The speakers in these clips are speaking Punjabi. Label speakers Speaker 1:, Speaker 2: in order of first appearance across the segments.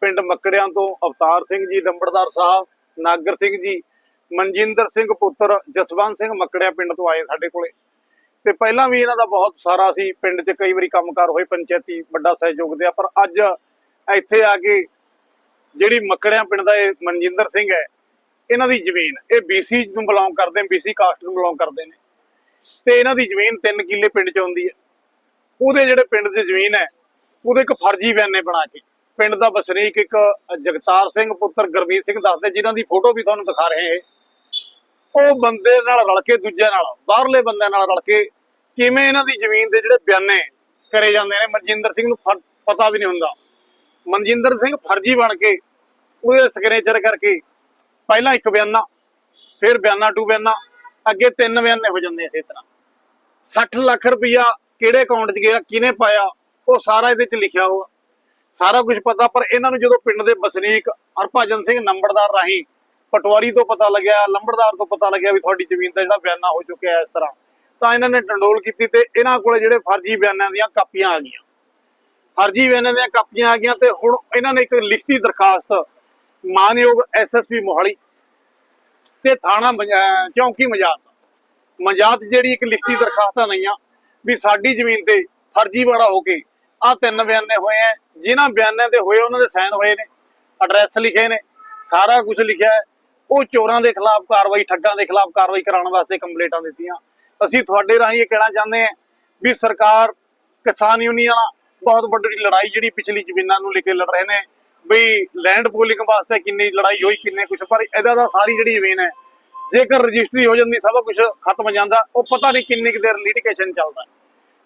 Speaker 1: ਪਿੰਡ ਮੱਕੜਿਆਂ ਤੋਂ ਅਵਤਾਰ ਸਿੰਘ ਜੀ ਲੰਬੜਦਾਰ ਸਾਹਿਬ, ਨਾਗਰ ਸਿੰਘ ਜੀ, ਮਨਜਿੰਦਰ ਸਿੰਘ ਪੁੱਤਰ, ਜਸਵੰਤ ਸਿੰਘ ਮੱਕੜਿਆਂ ਪਿੰਡ ਤੋਂ ਆਏ ਸਾਡੇ ਕੋਲੇ। ਤੇ ਪਹਿਲਾਂ ਵੀ ਇਹਨਾਂ ਦਾ ਬਹੁਤ ਸਾਰਾ ਸੀ, ਪਿੰਡ 'ਚ ਕਈ ਵਾਰੀ ਕੰਮਕਾਰ ਹੋਏ, ਪੰਚਾਇਤੀ ਵੱਡਾ ਸਹਿਯੋਗ ਦਿਆ, ਪਰ ਅੱਜ ਇੱਥੇ ਆ ਕੇ ਜਿਹੜੀ ਮੱਕੜਿਆਂ ਪਿੰਡ ਦਾ ਇਹ ਮਨਜਿੰਦਰ ਸਿੰਘ ਹੈ, ਇਹਨਾਂ ਦੀ ਜ਼ਮੀਨ, ਇਹ ਬੀਸੀ ਨੂੰ ਬਿਲੋਂਗ ਕਰਦੇ ਨੇ BC ਕਾਸਟ ਨੂੰ ਬਿਲੋਂਗ ਕਰਦੇ ਨੇ। ਤੇ ਇਹਨਾਂ ਦੀ ਜ਼ਮੀਨ 3 ਕਿੱਲੇ ਪਿੰਡ 'ਚ ਆਉਂਦੀ ਹੈ। ਉਹਦੇ ਜਿਹੜੇ ਪਿੰਡ ਦੀ ਜ਼ਮੀਨ ਹੈ, ਉਹਦੇ ਇੱਕ ਫਰਜ਼ੀ ਬਿਆਨੇ ਬਣਾ ਕੇ। ਪਿੰਡ ਦਾ ਵਸਨੀਕ ਇੱਕ ਜਗਤਾਰ ਸਿੰਘ ਪੁੱਤਰ ਗੁਰਮੀਤ ਸਿੰਘ ਦੱਸਦੇ, ਜਿਨ੍ਹਾਂ ਦੀ ਫੋਟੋ ਵੀ ਤੁਹਾਨੂੰ ਦਿਖਾ ਰਹੇ ਉਹ ਬੰਦੇ ਨਾਲ ਰਲ ਕੇ ਦੂਜੇ ਨਾਲ, ਬਾਹਰਲੇ ਬੰਦਿਆਂ ਨਾਲ ਰਲ ਕੇ ਕਿਵੇਂ ਇਹਨਾਂ ਦੀ ਜ਼ਮੀਨ ਦੇ ਜਿਹੜੇ ਬਿਆਨੇ ਕਰੇ ਜਾਂਦੇ ਨੇ, ਮਨਜਿੰਦਰ ਸਿੰਘ ਨੂੰ ਪਤਾ ਵੀ ਨਹੀਂ ਹੁੰਦਾ। ਮਨਜਿੰਦਰ ਸਿੰਘ ਫਰਜ਼ੀ ਬਣ ਕੇ ਉਹਦੇ ਸਿਗਨੇਚਰ ਕਰਕੇ ਪਹਿਲਾਂ ਇੱਕ ਬਿਆਨਾ, ਫਿਰ ਬਿਆਨਾ ਟੂ ਬਿਆਨਾ, ਅੱਗੇ ਤਿੰਨ ਬਿਆਨੇ ਹੋ ਜਾਂਦੇ ਇਸੇ ਤਰ੍ਹਾਂ। 60 ਲੱਖ ਰੁਪਇਆ ਕਿਹੜੇ ਅਕਾਊਂਟ 'ਚ ਗਿਆ, ਕਿਹਨੇ ਪਾਇਆ, ਉਹ ਸਾਰਾ ਇਹਦੇ 'ਚ ਲਿਖਿਆ ਹੋਇਆ ਸਾਰਾ ਕੁਝ ਪਤਾ, ਪਰ ਇਹਨਾਂ ਨੂੰ ਜਦੋਂ ਪਿੰਡ ਦੇ ਵਸਨੀਕ ਹਰਭਜਨ ਸਿੰਘ ਨੰਬਰਦਾਰ ਰਾਹੀਂ ਪਟਵਾਰੀ ਤੋਂ ਪਤਾ ਲੱਗਿਆ, ਲੰਬੜਦਾਰ ਤੋਂ ਪਤਾ ਲੱਗਿਆ ਵੀ ਤੁਹਾਡੀ ਜ਼ਮੀਨ ਦਾ ਜਿਹੜਾ ਬਿਆਨਾ ਹੋ ਚੁੱਕਿਆ ਹੈ ਇਸ ਤਰ੍ਹਾਂ, ਤਾਂ ਇਹਨਾਂ ਨੇ ਟੰਡੋਲ ਕੀਤੀ ਤੇ ਇਹਨਾਂ ਕੋਲੇ ਜਿਹੜੇ ਫਰਜ਼ੀ ਬਿਆਨਾਂ ਦੀਆਂ ਕਾਪੀਆਂ ਆ ਗਈਆਂ। ਫਰਜ਼ੀ ਬਿਆਨਾਂ ਦੀਆਂ ਕਾਪੀਆਂ ਆ ਗਈਆਂ ਤੇ ਹੁਣ ਇਹਨਾਂ ਨੇ ਇੱਕ ਲਿਖਤੀ ਦਰਖਾਸਤ ਮਾਨਯੋਗ ਐਸਐਸਪੀ ਮੋਹਾਲੀ ਤੇ ਥਾਣਾ ਚੌਂਕੀ ਮਜਾਤ। ਮਜਾਤ ਜਿਹੜੀ ਇੱਕ ਲਿਖਤੀ ਦਰਖਾਸਤਾਂ ਲਈਆਂ ਵੀ ਸਾਡੀ ਜ਼ਮੀਨ ਤੇ ਫਰਜ਼ੀ ਬੜਾ ਹੋ ਕੇ ਆ ਤਿੰਨ ਬਿਆਨੇ ਹੋਏ ਆ ਜਿਨ੍ਹਾਂ ਬਿਆਨਾਂ ਤੇ ਹੋਏ, ਉਹਨਾਂ ਦੇ ਸਾਈਨ ਹੋਏ ਨੇ ਐਡਰੈਸ ਲਿਖੇ ਨੇ, ਸਾਰਾ ਕੁਝ ਲਿਖਿਆ ਉਹ ਚੋਰਾਂ ਦੇ ਖਿਲਾਫ ਕਾਰਵਾਈ, ਠੱਗਾਂ ਦੇ ਖਿਲਾਫ ਕਾਰਵਾਈ ਕਰਾਉਣ ਵਾਸਤੇ ਕੰਪਲੇਂਟਾਂ ਦਿੱਤੀਆਂ। ਅਸੀਂ ਤੁਹਾਡੇ ਰਾਹੀਂ ਇਹ ਕਹਿਣਾ ਚਾਹੁੰਦੇ ਹਾਂ ਵੀ ਸਰਕਾਰ ਕਿਸਾਨ ਯੂਨੀਅਨਾਂ ਬਹੁਤ ਵੱਡੀ ਲੜਾਈ ਜਿਹੜੀ ਪਿਛਲੀ ਜ਼ਮੀਨਾਂ ਨੂੰ ਲੈ ਕੇ ਲੜ ਰਹੇ ਨੇ। ਵੀ ਲੈਂਡ ਪੂਲਿੰਗ ਵਾਸਤੇ ਕਿੰਨੀ ਲੜਾਈ ਹੋਈ, ਕਿੰਨੇ ਕੁਝ ਪਰ ਇਹਦਾ ਦਾ ਸਾਰੀ ਜਿਹੜੀ ਜ਼ਮੀਨ ਹੈ ਜੇਕਰ ਰਜਿਸਟਰੀ ਹੋ ਜਾਂਦੀ, ਸਭ ਕੁਝ ਖਤਮ ਹੋ ਜਾਂਦਾ, ਉਹ ਪਤਾ ਨਹੀਂ ਕਿੰਨੀ ਕੁ ਦੇਰ ਲਿਟੀਗੇਸ਼ਨ ਚੱਲਦਾ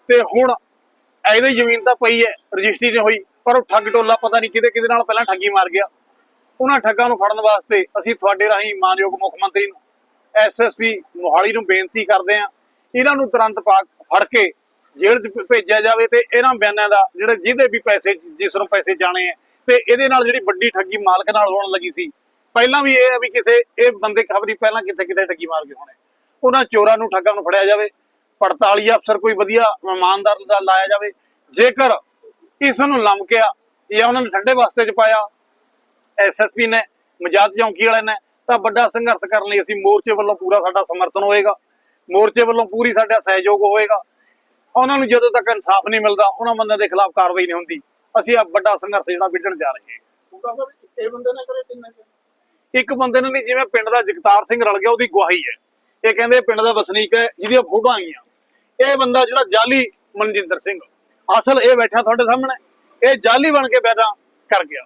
Speaker 1: ਤੇ ਹੁਣ ਇਹਦੀ ਜ਼ਮੀਨ ਤਾਂ ਪਈ ਹੈ, ਰਜਿਸਟਰੀ ਨਹੀਂ ਹੋਈ, ਪਰ ਉਹ ਠੱਗ ਟੋਲਾ ਪਤਾ ਨਹੀਂ ਕਿਹਦੇ ਕਿਹਦੇ ਨਾਲ ਪਹਿਲਾਂ ਠੱਗੀ ਮਾਰ ਗਿਆ। ਉਹਨਾਂ ਠੱਗਾਂ ਨੂੰ ਫੜਨ ਵਾਸਤੇ ਅਸੀਂ ਤੁਹਾਡੇ ਰਾਹੀਂ ਮਾਨਯੋਗ ਮੁੱਖ ਮੰਤਰੀ ਨੂੰ ਐਸਐਸਪੀ ਮੋਹਾਲੀ ਨੂੰ ਬੇਨਤੀ ਕਰਦੇ ਹਾਂ। ਇਹਨਾਂ ਨੂੰ ਤੁਰੰਤ ਫੜ ਕੇ ਜੇਲ੍ਹ 'ਚ ਭੇਜਿਆ ਜਾਵੇ ਤੇ ਇਹਨਾਂ ਬਿਆਨਾਂ ਦਾ ਜਿਹੜੇ ਜਿਹਦੇ ਵੀ ਪੈਸੇ, ਜਿਸ ਨੂੰ ਪੈਸੇ ਜਾਣੇ ਆ ਤੇ ਇਹਦੇ ਨਾਲ ਜਿਹੜੀ ਵੱਡੀ ਠੱਗੀ ਮਾਲਕ ਨਾਲ ਹੋਣ ਲੱਗੀ ਸੀ, ਪਹਿਲਾਂ ਵੀ ਇਹ ਹੈ ਵੀ ਕਿਸੇ ਇਹ ਬੰਦੇ ਖਬਰੀ ਪਹਿਲਾਂ ਕਿਤੇ ਕਿੱਥੇ ਠੱਗੀ ਮਾਰ ਕੇ ਹੋਣੇ। ਉਹਨਾਂ ਚੋਰਾਂ ਨੂੰ ਠੱਗਾਂ ਨੂੰ ਫੜਿਆ ਜਾਵੇ। ਪੜਤਾਲੀ ਅਫਸਰ ਕੋਈ ਵਧੀਆ ਇਮਾਨਦਾਰ ਦਾ ਲਾਇਆ ਜਾਵੇ ਜੇਕਰ ਇਸ ਨੂੰ ਲਮਕਿਆ ਜਾਂ ਉਹਨਾਂ ਨੇ ਠੰਡੇ ਵਾਸਤੇ ਚ ਪਾਇਆ ਐਸਐਸਪੀ ਨੇ ਮਜਾਤ ਚੌਂਕੀ ਵਾਲੇ ਨੇ ਤਾਂ ਵੱਡਾ ਸੰਘਰਸ਼ ਕਰਨ ਲਈ ਅਸੀਂ ਮੋਰਚੇ ਵੱਲੋਂ ਪੂਰਾ ਸਾਡਾ ਸਮਰਥਨ ਹੋਏਗਾ। ਮੋਰਚੇ ਵੱਲੋਂ ਪੂਰੀ ਸਾਡਾ ਸਹਿਯੋਗ ਹੋਏਗਾ। ਉਹਨਾਂ ਨੂੰ ਜਦੋਂ ਤੱਕ ਇਨਸਾਫ ਨਹੀਂ ਮਿਲਦਾ ਉਹਨਾਂ ਬੰਦਿਆਂ ਦੇ ਖਿਲਾਫ ਕਾਰਵਾਈ ਨਹੀਂ ਹੁੰਦੀ। ਅਸੀਂ ਆ ਵੱਡਾ ਸੰਘਰਸ਼ ਜਿਹੜਾ ਵਿੱਢਣ ਜਾ ਰਹੇ ਹਾਂ।
Speaker 2: ਇਹ ਬੰਦੇ ਨੇ ਕਰੇ ਤਿੰਨੇ
Speaker 1: ਇੱਕ ਬੰਦੇ ਨੇ ਜਿਵੇਂ ਪਿੰਡ ਦਾ ਜਗਤਾਰ ਸਿੰਘ ਰਲ ਗਿਆ ਉਹਦੀ ਗਵਾਹੀ ਹੈ। ਇਹ ਕਹਿੰਦੇ ਪਿੰਡ ਦਾ ਵਸਨੀਕ ਹੈ ਜਿਹਦੀਆਂ ਫੋਟੋਆਂ ਆਈਆਂ। ਇਹ ਬੰਦਾ ਜਿਹੜਾ ਜਾਲੀ ਮਨਜਿੰਦਰ ਸਿੰਘ। ਅਸਲ ਇਹ ਬੈਠਾ ਤੁਹਾਡੇ ਸਾਹਮਣੇ। ਇਹ ਜਾਲੀ ਬਣ ਕੇ ਬੈਠਾ ਕਰ ਗਿਆ।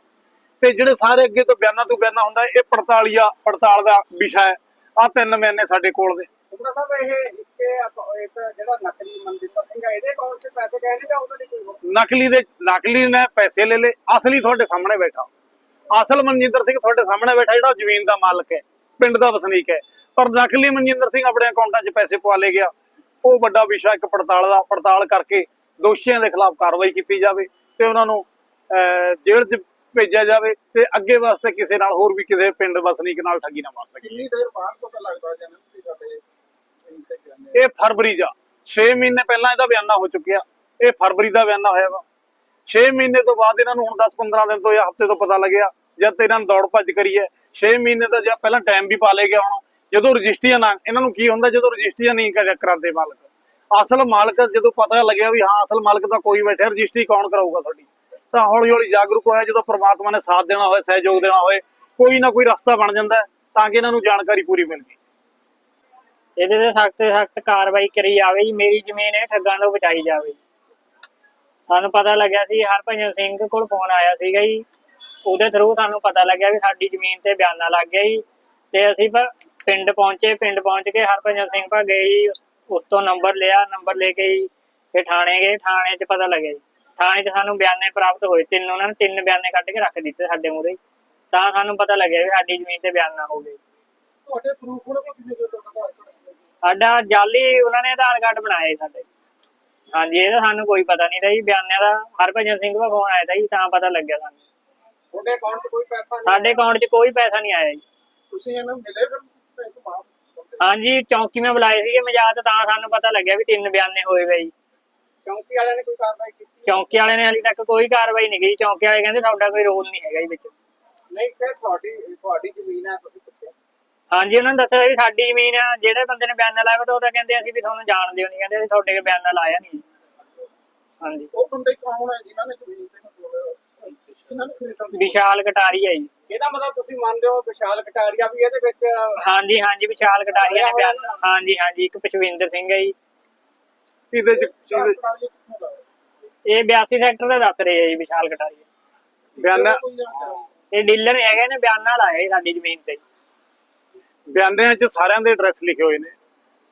Speaker 1: ਤੇ ਜਿਹੜੇ ਸਾਰੇ ਅੱਗੇ ਤੋਂ ਬਿਆਨਾਂ ਤੋਂ ਬਿਆਨਾ ਹੁੰਦਾ ਇਹ ਪੜਤਾਲੀਆ ਪੜਤਾਲ ਦਾ ਵਿਸ਼ਾ ਹੈ। ਆ ਤਿੰਨ ਮਹੀਨੇ ਸਾਡੇ ਕੋਲ ਦੇ
Speaker 2: ਇਹ ਇਸ ਜਿਹੜਾ ਨਕਲੀ ਮਨਜਿੰਦਰ ਸਿੰਘ ਹੈ ਇਹਦੇ ਅਕਾਊਂਟ 'ਚ ਪੈਸੇ ਗਏ ਨੇ ਜਾਂ ਉਹਦੇ ਲਈ ਕੋਈ ਹੋਰ?
Speaker 1: ਨਕਲੀ ਦੇ ਨਕਲੀ ਨੇ ਪੈਸੇ ਲੈ ਲੇ ਅਸਲੀ ਤੁਹਾਡੇ ਸਾਹਮਣੇ ਬੈਠਾ। ਅਸਲ ਮਨਜਿੰਦਰ ਸਿੰਘ ਤੁਹਾਡੇ ਸਾਹਮਣੇ ਬੈਠਾ ਜਿਹੜਾ ਜ਼ਮੀਨ ਦਾ ਮਾਲਕ ਹੈ। ਪਿੰਡ ਦਾ ਵਸਨੀਕ ਹੈ। ਪਰ ਨਕਲੀ ਮਨਜਿੰਦਰ ਸਿੰਘ ਆਪਣੇ ਅਕਾਊਂਟਾਂ 'ਚ ਪੈਸੇ ਪਵਾ ਲੇ ਗਿਆ। ਉਹ ਵੱਡਾ ਵਿਸ਼ਾ ਇੱਕ ਪੜਤਾਲ ਦਾ ਪੜਤਾਲ ਕਰਕੇ ਦੋਸ਼ੀਆਂ ਦੇ ਖਿਲਾਫ ਕਾਰਵਾਈ ਕੀਤੀ ਜਾਵੇ ਤੇ ਉਹਨਾਂ ਨੂੰ ਜੇਲ੍ਹ 'ਚ ਭੇਜਿਆ ਜਾਵੇ ਤੇ ਅੱਗੇ ਵਾਸਤੇ ਕਿਸੇ ਨਾਲ ਹੋਰ ਵੀ ਕਿਸੇ ਪਿੰਡ ਵਸਨੀਕ ਨਾਲ ਠੱਗੀ ਨਾ ਮਾਰ ਸਕੇ।
Speaker 2: ਕਿੰਨੀ ਦੇਰ ਬਾਅਦ ਪਤਾ ਲੱਗਦਾ ਜਨਮ ਦੀ ਸਾਡੇ ਇੰਤੇ ਜਾਂਦੇ
Speaker 1: ਇਹ ਫਰਵਰੀ ਦਾ। 6 ਮਹੀਨੇ ਪਹਿਲਾਂ ਇਹਦਾ ਬਿਆਨਾ ਹੋ ਚੁੱਕਿਆ। ਇਹ ਫਰਵਰੀ ਦਾ ਬਿਆਨਾ ਹੋਇਆ ਵਾ। 6 ਮਹੀਨੇ ਤੋਂ ਬਾਅਦ ਇਹਨਾਂ ਨੂੰ ਹੁਣ 10-15 ਦਿਨ ਤੋਂ ਜਾਂ ਹਫ਼ਤੇ ਤੋਂ ਪਤਾ ਲੱਗਿਆ ਜਦ ਤੇ ਇਹਨਾਂ ਨੂੰ ਦੌੜ ਭੱਜ ਕਰੀ ਹੈ। 6 ਮਹੀਨੇ ਦਾ ਜਾਂ ਪਹਿਲਾਂ ਟਾਈਮ ਵੀ ਪਾ ਲੇ ਗਿਆ ਹੁਣ। ਜਦੋਂ ਰਜਿਸਟਰੀਆਂ ਨਾ, ਇਹਨਾਂ ਨੂੰ ਕੀ ਹੁੰਦਾ ਜਦੋਂ ਰਜਿਸਟਰੀਆਂ ਨਹੀਂ ਕਰਾਉਂਦੇ ਮਾਲਕ? ਅਸਲ ਮਾਲਕ ਜਦੋਂ ਪਤਾ ਲੱਗਿਆ ਵੀ ਹਾਂ, ਅਸਲ ਮਾਲਕ ਤਾਂ ਕੋਈ ਬੈਠਾ, ਰਜਿਸਟਰੀ ਕੌਣ ਕਰਾਊਗਾ ਤੁਹਾਡੀ ਤਾਂ ਹੌਲੀ ਹੌਲੀ ਜਾਗਰੂਕ ਹੋਇਆ, ਜਦੋਂ ਪ੍ਰਮਾਤਮਾ ਨੇ ਸਾਥ ਦੇਣਾ ਹੋਏ ਸਹਿਯੋਗ ਦੇਣਾ ਹੋਏ ਕੋਈ ਨਾ ਕੋਈ ਰਸਤਾ ਬਣ ਜਾਂਦਾ ਤਾਂ ਕਿ ਇਹਨਾਂ ਨੂੰ ਜਾਣਕਾਰੀ ਪੂਰੀ ਮਿਲ ਜੇ।
Speaker 3: ਇਹਦੇ ਤੇ ਸਖਤ ਤੋਂ ਸਖਤ ਕਾਰਵਾਈ ਕਰੀ ਜਾਵੇ ਜੀ, ਮੇਰੀ ਜ਼ਮੀਨ ਇਹ ਠੱਗਾਂ ਤੋਂ ਬਚਾਈ ਜਾਵੇ ਸਾਨੂੰ ਪਤਾ ਲੱਗਿਆ ਸੀ, ਹਰਭਜਨ ਸਿੰਘ ਕੋਲ ਫੋਨ ਆਇਆ ਸੀਗਾ ਜੀ। ਉਹਦੇ ਥਰੂ ਸਾਨੂੰ ਪਤਾ ਲੱਗਿਆ ਵੀ ਸਾਡੀ ਜ਼ਮੀਨ ਤੇ ਬਿਆਨਾ ਲੱਗ ਗਿਆ ਜੀ। ਤੇ ਅਸੀਂ ਪਿੰਡ ਪਹੁੰਚੇ ਪਿੰਡ ਪਹੁੰਚ ਕੇ ਹਰਭਜਨ ਸਿੰਘ ਭਾ ਗਏ ਜੀ ਉਸ- ਤੋਂ ਨੰਬਰ ਲਿਆ ਨੰਬਰ ਲੈ ਕੇ ਜੀ ਫਿਰ ਥਾਣੇ ਗਏ ਥਾਣੇ 'ਚ ਪਤਾ ਲੱਗਿਆ ਜੀ। ਥਾਣੇ 'ਚ ਸਾਨੂੰ ਬਿਆਨੇ ਪ੍ਰਾਪਤ ਹੋਏ ਤਿੰਨ ਉਹਨਾਂ ਨੇ ਤਿੰਨ ਬਿਆਨੇ ਕੱਢ ਕੇ ਰੱਖ ਦਿੱਤੇ ਸਾਡੇ ਮੂਹਰੇ। ਤਾਂ ਸਾਨੂੰ ਪਤਾ ਲੱਗਿਆ ਵੀ ਸਾਡੀ ਜ਼ਮੀਨ ਤੇ ਬਿਆਨਾ ਹੋ ਗਏ
Speaker 2: ਤੁਹਾਡੇ ਪ੍ਰੂਫ ਉਹਨਾਂ ਕੋਲ ਕਿੰਨੇ ਦੇ ਤੁਹਾਡਾ
Speaker 3: ਸਾਡਾ ਜਾਲੀ ਉਹਨਾਂ ਨੇ ਆਧਾਰ ਕਾਰਡ ਬਣਾਏ ਸਾਡੇ। ਹਾਂਜੀ ਇਹਦਾ ਸਾਨੂੰ ਕੋਈ ਪਤਾ ਨਹੀਂ ਰਹੀ ਬਿਆਨਿਆਂ ਦਾ ਹਰਭਜਨ ਸਿੰਘ ਦਾ ਫੋਨ ਆਇਆ ਤਾ ਜੀ ਤਾਂ ਪਤਾ ਲੱਗਿਆ ਸਾਨੂੰ।
Speaker 2: ਤੁਹਾਡੇ ਅਕਾਊਂਟ 'ਚ ਕੋਈ ਪੈਸਾ ਨਹੀਂ
Speaker 3: ਸਾਡੇ ਅਕਾਊਂਟ 'ਚ ਕੋਈ ਪੈਸਾ ਨਹੀਂ ਆਇਆ ਜੀ।
Speaker 2: ਤੁਸੀਂ ਇਹਨੂੰ ਮਿਲੇ ਫਿਰ
Speaker 3: ਹਾਂਜੀ ਚੌਂਕੀ ਮੈਂ ਬੁਲਾਏ ਸੀਗੇ ਮਜਾਤ ਤਾਂ ਸਾਨੂੰ ਪਤਾ ਲੱਗਿਆ ਵੀ ਤਿੰਨ ਬਿਆਨੇ ਹੋਏ ਵੇ ਜੀ
Speaker 2: ਚੌਂਕੀ ਵਾਲਿਆਂ ਨੇ ਕੋਈ ਕਾਰਵਾਈ ਕੀਤੀ?
Speaker 3: ਚੌਂਕੀ ਵਾਲਿਆਂ ਨੇ ਹਾਲੇ ਤੱਕ ਕੋਈ ਕਾਰਵਾਈ ਨਹੀਂ ਕੀਤੀ। ਚੌਂਕੀ ਵਾਲੇ ਕਹਿੰਦੇ ਤੁਹਾਡਾ ਕੋਈ ਰੋਲ ਨਹੀਂ ਹੈਗਾ ਜੀ ਵਿੱਚ।
Speaker 2: ਨਹੀਂ ਫਿਰ ਤੁਹਾਡੀ ਤੁਹਾਡੀ ਜ਼ਮੀਨ ਹੈ ਤੁਸੀਂ ਪੁੱਛਿਆ?
Speaker 3: ਹਾਂਜੀ ਉਹਨਾਂ ਨੇ ਦੱਸਿਆ ਵੀ ਸਾਡੀ ਜ਼ਮੀਨ ਆ ਜਿਹੜੇ ਬੰਦੇ ਨੇ ਬਿਆਨ ਲਾਇਆ ਉਹ ਤਾਂ ਕਹਿੰਦੇ ਅਸੀਂ ਵੀ ਤੁਹਾਨੂੰ ਜਾਣਦੇ ਹੋ ਨਹੀਂ ਕਹਿੰਦੇ ਅਸੀਂ ਤੁਹਾਡੇ ਕੇ ਬਿਆਨ ਲਾਇਆ ਨਹੀਂ। ਹਾਂਜੀ।
Speaker 4: ਉਹ ਬੰਦੇ ਕੌਣ ਹੈ ਜਿਨ੍ਹਾਂ ਨੇ ਜ਼ਮੀਨ ਤੇ ਮਤਲਬ
Speaker 3: ਵਿਸ਼ਾਲ ਕਟਾਰੀ ਹੈ ਜੀ।
Speaker 2: ਇਹਦਾ ਮਤਲਬ ਤੁਸੀਂ ਮੰਨਦੇ ਹੋ ਵਿਸ਼ਾਲ ਕਟਾਰੀਆ ਵੀ ਇਹਦੇ ਵਿੱਚ
Speaker 3: ਹਾਂਜੀ ਹਾਂਜੀ ਵਿਸ਼ਾਲ ਕਟਾਰੀਆ ਨੇ ਬਿਆਨ ਹਾਂਜੀ ਹਾਂਜੀ ਇੱਕ ਪਸ਼ਵਿੰਦਰ ਸਿੰਘ ਹੈ ਜੀ।
Speaker 1: ਇਹਦੇ ਚ?
Speaker 3: ਇਹ 82 ਸੈਕਟਰ ਦਾ ਦੱਸ ਰਹੇ ਆ ਜੀ ਵਿਸ਼ਾਲ ਕਟਾਰੀਆ।
Speaker 1: ਬਿਆਨ?
Speaker 3: ਇਹ ਡੀਲਰ ਹੈਗੇ ਨੇ ਬਿਆਨਾਂ ਲਾਏ ਜੀ ਸਾਡੀ ਜ਼ਮੀਨ ਤੇ।
Speaker 1: ਬਿਆਨਾਂ 'ਚ ਸਾਰਿਆਂ ਦੇ ਐਡਰੈਸ ਲਿਖੇ ਹੋਏ ਨੇ।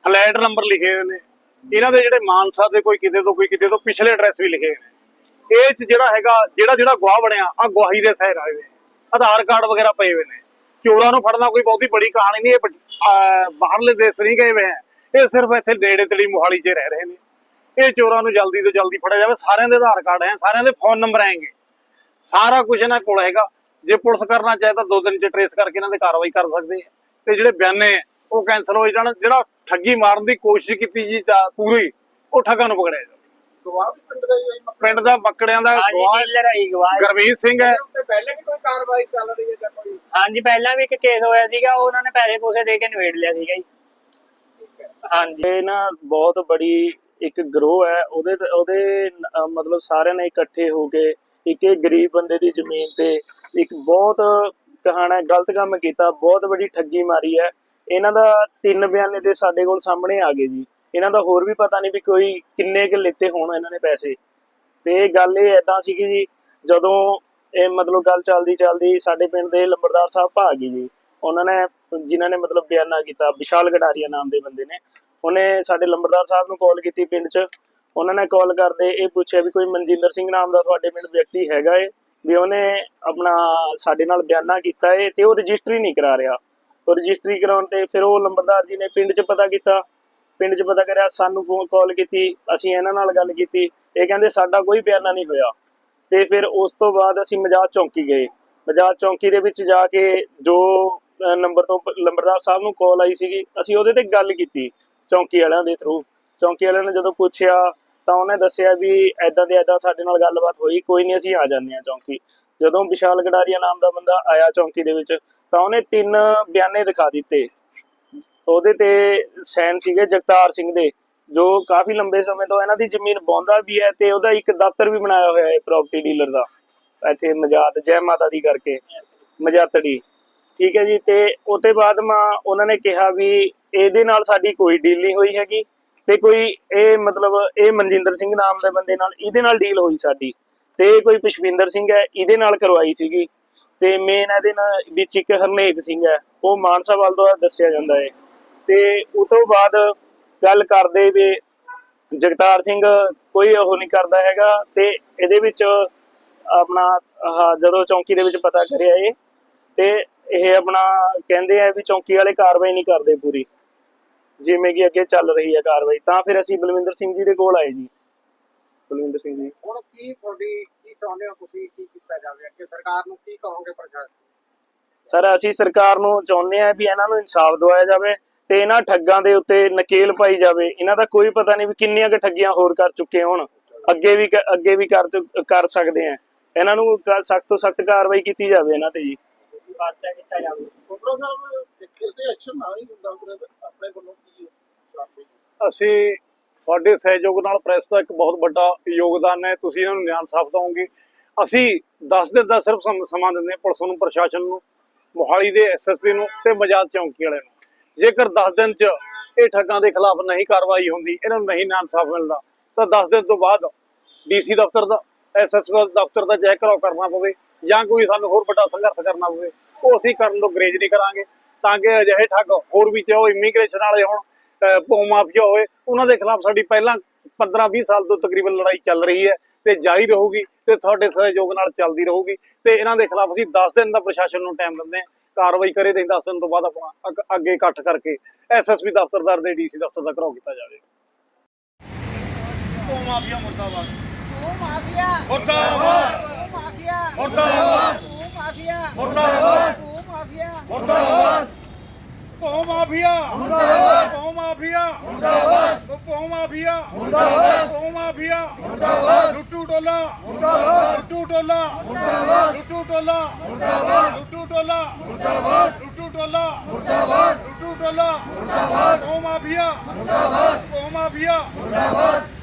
Speaker 1: ਫਲੈਟ ਨੰਬਰ ਲਿਖੇ ਹੋਏ ਨੇ। ਇਹਨਾਂ ਦੇ ਜਿਹੜੇ ਮਾਨਸਾ ਦੇ ਕੋਈ ਕਿਤੇ ਤੋਂ ਕੋਈ ਕਿਤੇ ਤੋਂ ਪਿਛਲੇ ਐਡਰੈਸ ਵੀ ਲਿਖੇ ਹੋਏ ਨੇ। ਇਹ 'ਚ ਜਿਹੜਾ ਹੈਗਾ, ਜਿਹੜਾ ਜਿਹੜਾ ਗਵਾਹ ਬਣਿਆ ਆ ਗਵਾਹੀ ਦੇ ਸਹਿਰ ਆਏ ਹੋਏ ਆਧਾਰ ਕਾਰਡ ਵਗੈਰਾ ਪਏ ਹੋਏ ਨੇ। ਚੋਰਾਂ ਨੂੰ ਫੜਨਾ ਕੋਈ ਬਹੁਤੀ ਬੜੀ ਕਹਾਣੀ ਨਹੀਂ, ਇਹ ਬਾਹਰਲੇ ਦੇਸ਼ ਨਹੀਂ ਗਏ ਹੋਏ ਇਹ ਸਿਰਫ ਇੱਥੇ ਨੇੜੇ ਤੇੜੀ ਮੋਹਾਲੀ 'ਚ ਰਹਿ ਰਹੇ ਨੇ। ਇਹ ਚੋਰਾਂ ਨੂੰ ਜਲਦੀ ਤੋਂ ਜਲਦੀ ਫੜਿਆ ਜਾਵੇ। ਸਾਰਿਆਂ ਦੇ ਆਧਾਰ ਕਾਰਡ ਹੈ, ਸਾਰਿਆਂ ਦੇ ਫੋਨ ਨੰਬਰ ਆਏਗੇ ਸਾਰਾ ਕੁਝ ਇਹਨਾਂ ਕੋਲ ਹੈਗਾ। ਜੇ ਪੁਲਿਸ ਕਰਨਾ ਚਾਹੇ ਤਾਂ ਦੋ ਦਿਨ ਚ ਟਰੇਸ ਕਰਕੇ ਇਹਨਾਂ ਤੇ ਕਾਰਵਾਈ ਕਰ ਸਕਦੇ ਆ ਤੇ ਜਿਹੜੇ ਬਿਆਨੇ ਉਹ ਕੈਂਸਲ ਹੋ ਜਾਣ। ਜਿਹੜਾ ਠੱਗੀ ਮਾਰਨ ਦੀ ਕੋਸ਼ਿਸ਼ ਕੀਤੀ ਜੀ ਪੂਰੀ, ਉਹ ਠੱਗਾਂ ਨੂੰ ਪਕੜਿਆ ਜਾਵੇ।
Speaker 4: ਗਵਾਹ ਵੀ ਪਿੰਡ ਦਾ ਹੀ ਹੈ ਜੀ, ਮਤਲਬ
Speaker 1: ਪਿੰਡ ਦਾ ਬੱਕੜਿਆਂ ਦਾ
Speaker 3: ਹਾਂਜੀ
Speaker 1: ਗਵਾਹ
Speaker 3: ਡੀਲਰ ਗਵਾਹ
Speaker 1: ਸਿੰਘ ਹੈ।
Speaker 2: ਇਹਦੇ ਉੱਤੇ ਪਹਿਲੇ ਵੀ ਕੋਈ ਕਾਰਵਾਈ ਚੱਲ ਰਹੀ ਹੈ ਜਾਂ ਕੋਈ?
Speaker 3: ਹਾਂਜੀ ਪਹਿਲਾਂ ਵੀ ਇੱਕ ਕੇਸ ਹੋਇਆ ਸੀਗਾ ਉਹ ਉਹਨਾਂ ਨੇ ਪੈਸੇ ਪੂਸੇ ਦੇ ਕੇ ਨਿਬੇੜ ਲਿਆ ਸੀਗਾ ਜੀ। ਹਾਂਜੀ।
Speaker 5: ਇਹ ਨਾ ਬਹੁਤ ਬੜੀ ਇੱਕ ਗਰੋਹ ਹੈ ਉਹਦੇ ਉਹਦੇ ਅਹ ਮਤਲਬ ਸਾਰਿਆਂ ਨੇ ਇਕੱਠੇ ਹੋ ਕੇ ਇੱਕ ਇਹ ਗਰੀਬ ਬੰਦੇ ਦੀ ਜ਼ਮੀਨ ਤੇ ਇੱਕ ਬਹੁਤ ਕਹਾਣਾ ਗਲਤ ਕੰਮ ਕੀਤਾ ਬਹੁਤ ਵੱਡੀ ਠੱਗੀ ਮਾਰੀ ਹੈ। ਇਹਨਾਂ ਦਾ ਤਿੰਨ ਬਿਆਨੇ ਦੇ ਸਾਡੇ ਕੋਲ ਸਾਹਮਣੇ ਆ ਗਏ ਜੀ। ਇਹਨਾਂ ਦਾ ਹੋਰ ਵੀ ਪਤਾ ਨਹੀਂ ਵੀ ਕੋਈ ਕਿੰਨੇ ਕੁ ਲਿੱਤੇ ਹੋਣ ਇਹਨਾਂ ਨੇ ਪੈਸੇ। ਤੇ ਗੱਲ ਇਹ ਐਦਾਂ ਸੀਗੀ ਜੀ, ਜਦੋਂ ਇਹ ਮਤਲਬ ਗੱਲ ਚੱਲਦੀ ਚੱਲਦੀ ਸਾਡੇ ਪਿੰਡ ਦੇ ਲੰਬਰਦਾਰ ਸਾਹਿਬ ਭਾਗੀ ਗਏ ਜੀ, ਉਹਨਾਂ ਨੇ ਜਿਨ੍ਹਾਂ ਨੇ ਮਤਲਬ ਬਿਆਨਾ ਕੀਤਾ, ਵਿਸ਼ਾਲ ਗਡਾਰੀਆ ਨਾਮ ਦੇ ਬੰਦੇ ਨੇ, ਉਹਨੇ ਸਾਡੇ ਲੰਬਰਦਾਰ ਸਾਹਿਬ ਨੂੰ ਕਾਲ ਕੀਤੀ ਪਿੰਡ 'ਚ। ਉਹਨਾਂ ਨੇ ਕਾਲ ਕਰਦੇ ਇਹ ਪੁੱਛਿਆ ਵੀ ਕੋਈ ਮਨਜਿੰਦਰ ਸਿੰਘ ਨਾਮ ਦਾ ਤੁਹਾਡੇ ਪਿੰਡ ਵਿਅਕਤੀ ਹੈਗਾ ਏ? ਵੀ ਉਹਨੇ ਆਪਣਾ ਸਾਡੇ ਨਾਲ ਬਿਆਨਾ ਕੀਤਾ ਏ ਤੇ ਉਹ ਰਜਿਸਟਰੀ ਨਹੀਂ ਕਰਾ ਰਿਹਾ। ਉਹ ਰਜਿਸਟਰੀ ਕਰਾਉਣ ਤੇ ਫਿਰ ਉਹ ਲੰਬਰਦਾਰ ਜੀ ਨੇ ਪਿੰਡ 'ਚ ਪਤਾ ਕੀਤਾ ਪਿੰਡ 'ਚ ਪਤਾ ਕਰਿਆ, ਸਾਨੂੰ ਫੋਨ ਕਾਲ ਕੀਤੀ, ਅਸੀਂ ਇਹਨਾਂ ਨਾਲ ਗੱਲ ਕੀਤੀ। ਇਹ ਕਹਿੰਦੇ ਸਾਡਾ ਕੋਈ ਬਿਆਨਾ ਨਹੀਂ ਹੋਇਆ। ਤੇ ਫਿਰ ਉਸ ਤੋਂ ਬਾਅਦ ਅਸੀਂ ਮਜਾਜ ਚੌਂਕੀ ਗਏ। ਮਜਾਜ ਚੌਂਕੀ ਦੇ ਵਿੱਚ ਜਾ ਕੇ ਜੋ ਨੰਬਰ ਤੋਂ ਪ- ਸਾਹਿਬ ਨੂੰ ਕਾਲ ਆਈ ਸੀਗੀ, ਅਸੀਂ ਉਹਦੇ ਤੇ ਗੱਲ ਕੀਤੀ ਚੌਂਕੀ ਵਾਲਿਆਂ ਦੇ ਥਰੂ ਚੌਂਕੀ ਵਾਲਿਆਂ ਨੇ ਜਦੋਂ ਪੁੱਛਿਆ, ਤਾਂ ਉਹਨੇ ਦੱਸਿਆ ਵੀ ਐਦਾਂ ਦੇ ਐਦਾਂ ਸਾਡੇ ਨਾਲ ਗੱਲਬਾਤ ਹੋਈ, ਕੋਈ ਨਹੀਂ ਅਸੀਂ ਆ ਜਾਂਦੇ ਹਾਂ ਚੌਂਕੀ। ਜਦੋਂ ਵਿਸ਼ਾਲ ਗਡਾਰੀਆ ਨਾਮ ਦਾ ਬੰਦਾ ਆਇਆ ਚੌਂਕੀ ਦੇ ਵਿੱਚ, ਤਾਂ ਉਹਨੇ ਤਿੰਨ ਬਿਆਨੇ ਦਿਖਾ ਦਿੱਤੇ। ਉਹਦੇ ਤੇ ਸੈਨ ਸੀਗੇ ਜਗਤਾਰ ਸਿੰਘ ਦੇ, ਜੋ ਕਾਫੀ ਲੰਬੇ ਸਮੇਂ ਤੋਂ ਇਹਨਾਂ ਦੀ ਜ਼ਮੀਨ ਬੌਂਦਾ ਵੀ ਹੈ ਤੇ ਉਹਦਾ ਇੱਕ ਦਫ਼ਤਰ ਵੀ ਬਣਾਇਆ ਹੋਇਆ ਹੈ ਪ੍ਰਾਪਰਟੀ ਡੀਲਰ ਦਾ, ਇੱਥੇ ਮਜਾਤ, ਜੈ ਮਾਤਾ ਦੀ ਕਰਕੇ ਮਜਾਤੜੀ ਠੀਕ ਹੈ ਜੀ, ਤੇ ਉਹਤੇ ਬਾਅਦ ਮਾ ਉਹਨਾਂ ਨੇ ਕਿਹਾ ਵੀ ਇਹਦੇ ਨਾਲ ਸਾਡੀ ਕੋਈ ਡੀਲ ਨਹੀਂ ਹੋਈ ਹੈਗੀ ਤੇ ਕੋਈ ਇਹ ਮਤਲਬ ਇਹ ਮਨਜਿੰਦਰ ਸਿੰਘ ਨਾਮ ਦੇ ਬੰਦੇ ਨਾਲ ਇਹਦੇ ਨਾਲ ਡੀਲ ਹੋਈ ਸਾਡੀ ਤੇ ਕੋਈ ਪੁਸ਼ਪਿੰਦਰ ਸਿੰਘ ਹੈ, ਇਹਦੇ ਨਾਲ ਕਰਵਾਈ ਸੀਗੀ ਤੇ ਮੇਨ ਇਹਦੇ ਨਾਲ ਵਿੱਚ ਇੱਕ ਹਰਨੇਕ ਸਿੰਘ ਹੈ, ਉਹ ਮਾਨਸਾ ਵੱਲ ਤੋਂ ਦੱਸਿਆ ਜਾਂਦਾ ਹੈ। ਤੇ ਉਹ ਤੋਂ ਬਾਅਦ ਗੱਲ ਕਰਦੇ ਵੀ ਜਗਤਾਰ ਸਿੰਘ ਕੋਈ ਉਹ ਨਹੀਂ ਕਰਦਾ ਹੈਗਾ ਤੇ ਇਹਦੇ ਵਿੱਚ ਆਪਣਾ ਜਦੋਂ ਚੌਂਕੀ ਦੇ ਵਿੱਚ ਪਤਾ ਕਰਿਆ ਇਹ ਤੇ ਇਹ ਆਪਣਾ ਕਹਿੰਦੇ ਆ ਵੀ ਚੌਂਕੀ ਵਾਲੇ ਕਾਰਵਾਈ ਨਹੀਂ ਕਰਦੇ ਪੂਰੀ। ਜਿਵੇਂ ਕਿ ਅੱਗੇ ਚੱਲ ਰਹੀ ਹੈ ਕਾਰਵਾਈ ਤਾਂ ਫਿਰ ਅਸੀਂ ਬਲਵਿੰਦਰ ਸਿੰਘ ਜੀ ਦੇ ਕੋਲ ਆਏ ਜੀ। ਬਲਵਿੰਦਰ ਸਿੰਘ ਜੀ।
Speaker 2: ਹੁਣ ਕੀ ਤੁਹਾਡੀ ਕੀ ਚਾਹੁੰਦੇ ਹੋ ਤੁਸੀਂ ਕੀ ਕੀਤਾ ਜਾਵੇ? ਅੱਗੇ ਸਰਕਾਰ ਨੂੰ ਕੀ ਕਹੋਗੇ ਪ੍ਰਸ਼ਾਸਨ?
Speaker 5: ਸਰ ਅਸੀਂ ਸਰਕਾਰ ਨੂੰ ਚਾਹੁੰਦੇ ਆ ਵੀ ਇਹਨਾਂ ਨੂੰ ਇਨਸਾਫ ਦਿਵਾਇਆ ਜਾਵੇ। ਤੇ ਇਹਨਾਂ ਠੱਗਾਂ ਦੇ ਉੱਤੇ ਨਕੇਲ ਪਾਈ ਜਾਵੇ ਇਹਨਾਂ ਦਾ ਕੋਈ ਪਤਾ ਨਹੀਂ ਵੀ ਕਿੰਨੀਆਂ ਕੁ ਠੱਗੀਆਂ ਹੋਰ ਕਰ ਚੁੱਕੇ ਹੋਣ ਅੱਗੇ ਵੀ ਅੱਗੇ ਵੀ ਕਰ ਕਰ ਸਕਦੇ ਆ। ਇਹਨਾਂ ਨੂੰ ਸਖਤ ਤੋਂ ਸਖਤ ਕਾਰਵਾਈ ਕੀਤੀ ਜਾਵੇ ਇਹਨਾਂ ਤੇ ਜੀ।
Speaker 3: ਪਰਚਾ ਕੀਤਾ ਜਾਵੇ।
Speaker 4: ਕੋਬਰਾ ਸਾਹਿਬ ਇਹਦੇ ਐਕਸ਼ਨ ਨਾ ਹੀ ਹੁੰਦਾ ਫਿਰ ਆਪਣੇ ਵੱਲੋਂ ਕੀ ਕਾਰਵਾਈ
Speaker 1: ਅਸੀਂ ਤੁਹਾਡੇ ਸਹਿਯੋਗ ਨਾਲ ਪ੍ਰੈਸ ਦਾ ਇੱਕ ਬਹੁਤ ਵੱਡਾ ਯੋਗਦਾਨ ਹੈ ਤੁਸੀਂ ਇਹਨਾਂ ਨੂੰ ਨਿਆਂ ਸਾਫ਼ ਦਵੋਗੇ ਅਸੀਂ 10 ਦਿਨ ਦਾ ਸਿਰਫ ਸਮ- ਦਿੰਦੇ ਹਾਂ ਪੁਲਿਸ ਨੂੰ ਪ੍ਰਸ਼ਾਸਨ ਨੂੰ ਮੋਹਾਲੀ ਦੇ ਐਸਐਸਪੀ ਨੂੰ ਤੇ ਮਜਾਜ ਚੌਂਕੀ ਵਾਲੇ ਨੂੰ। ਜੇਕਰ 10 ਦਿਨ ਚ ਇਹ ਠੱਗਾਂ ਦੇ ਖਿਲਾਫ ਨਹੀਂ ਕਾਰਵਾਈ ਹੁੰਦੀ, ਇਹਨਾਂ ਨੂੰ ਨਹੀਂ ਨਾਮ ਸਾਫ਼ ਮਿਲਦਾ, ਤਾਂ 10 ਦਿਨ ਤੋਂ ਬਾਅਦ ਡੀਸੀ ਦਫ਼ਤਰ ਦਾ ਐਸਐਸਪੀ ਦਫ਼ਤਰ ਦਾ ਚੈੱਕ ਕਰਾਓ ਕਰਨਾ ਪਵੇ, ਜਾਂ ਕੋਈ ਸਾਨੂੰ ਹੋਰ ਵੱਡਾ ਸੰਘਰਸ਼ ਕਰਨਾ ਪਵੇ, ਉਹ ਅਸੀਂ ਕਰਨ ਤੋਂ ਗਰੇਜ ਨਹੀਂ ਕਰਾਂਗੇ, ਤਾਂ ਕਿ ਅਜਿਹੇ ਠੱਗ ਹੋਰ ਵੀ ਚਾਹੋ ਇਮੀਗ੍ਰੇਸ਼ਨ ਵਾਲੇ ਹੋਣ, ਅਹ ਭੂ ਮਾਫੀਆ ਹੋਏ, ਉਹਨਾਂ ਦੇ ਖਿਲਾਫ ਸਾਡੀ ਪਹਿਲਾਂ 15-20 ਸਾਲ ਤੋਂ ਤਕਰੀਬਨ ਲੜਾਈ ਚੱਲ ਰਹੀ ਹੈ, ਤੇ ਜਾਰੀ ਰਹੂਗੀ, ਤੇ ਤੁਹਾਡੇ ਸਹਿਯੋਗ ਨਾਲ ਚੱਲਦੀ ਰਹੂਗੀ, ਤੇ ਇਹਨਾਂ ਦੇ ਖਿਲਾਫ ਅਸੀਂ 10 ਦਿਨ ਦਾ ਪ੍ਰਸ਼ਾਸਨ ਨੂੰ ਟਾਈਮ ਦਿੰਦੇ ਹਾਂ। ਕਾਰਵਾਈ ਕਰੇ ਤੇ 10 ਦਿਨ ਤੋਂ ਬਾਅਦ ਆਪਣਾ ਅੱਗ- ਇਕੱਠ ਕਰਕੇ ਐਸਐਸਪੀ ਦਫ਼ਤਰਦਾਰ ਦੇ ਡੀਸੀ ਦਫ਼ਤਰ ਦਾ ਘਰਾਓ ਕੀਤਾ ਜਾਵੇ।
Speaker 4: ਭੂ ਮਾਫੀਆ ਮੁਰਦਾਬਾਦ।
Speaker 6: ਉਹ ਮਾਫੀਆ।
Speaker 4: ਮੁਰਦਾਬਾਦ।
Speaker 6: ਉਹ ਮਾਫੀਆ।
Speaker 4: ਮੁਰਦਾਬਾਦ।
Speaker 6: ਉਹ ਮਾਫੀਆ।
Speaker 4: ਮੁਰਦਾਬਾਦ।
Speaker 6: ਉਹ ਮਾਫੀਆ।
Speaker 4: ਮੁਰਦਾਬਾਦ। ਭੂ
Speaker 1: ਮਾਫੀਆ। ਮੁਰਦਾਬਾਦ। ਭੂ ਮਾਫੀਆ। ਮੁਰਦਾਬਾਦ। ਭੂ ਮਾਫੀਆ। ਮੁਰਦਾਬਾਦ। ਭੂ ਮਾਫੀਆ। ਮੁਰਦਾਬਾਦ। ਲੁੱਟੂ ਟੋਲਾ। ਮੁਰਦਾਬਾਦ। ਲੁੱਟੂ ਟੋਲਾ। ਮੁਰਦਾਬਾਦ। ਲੁੱਟੂ ਟੋਲਾ। ਮੁਰਦਾਬਾਦ। ਲੁੱਟੂ ਟੋਲਾ। ਮੁਰਦਾਬਾਦ। ਲੁੱਟੂ ਟੋਲਾ। ਮੁਰਦਾਬਾਦ। ਲੁੱਟੂ ਟੋਲਾ। ਮੁਰਦਾਬਾਦ। ਭੂ ਮਾਫੀਆ। ਮੁਰਦਾਬਾਦ। ਭੂ ਮਾਫੀਆ। ਮੁਰਦਾਬਾਦ।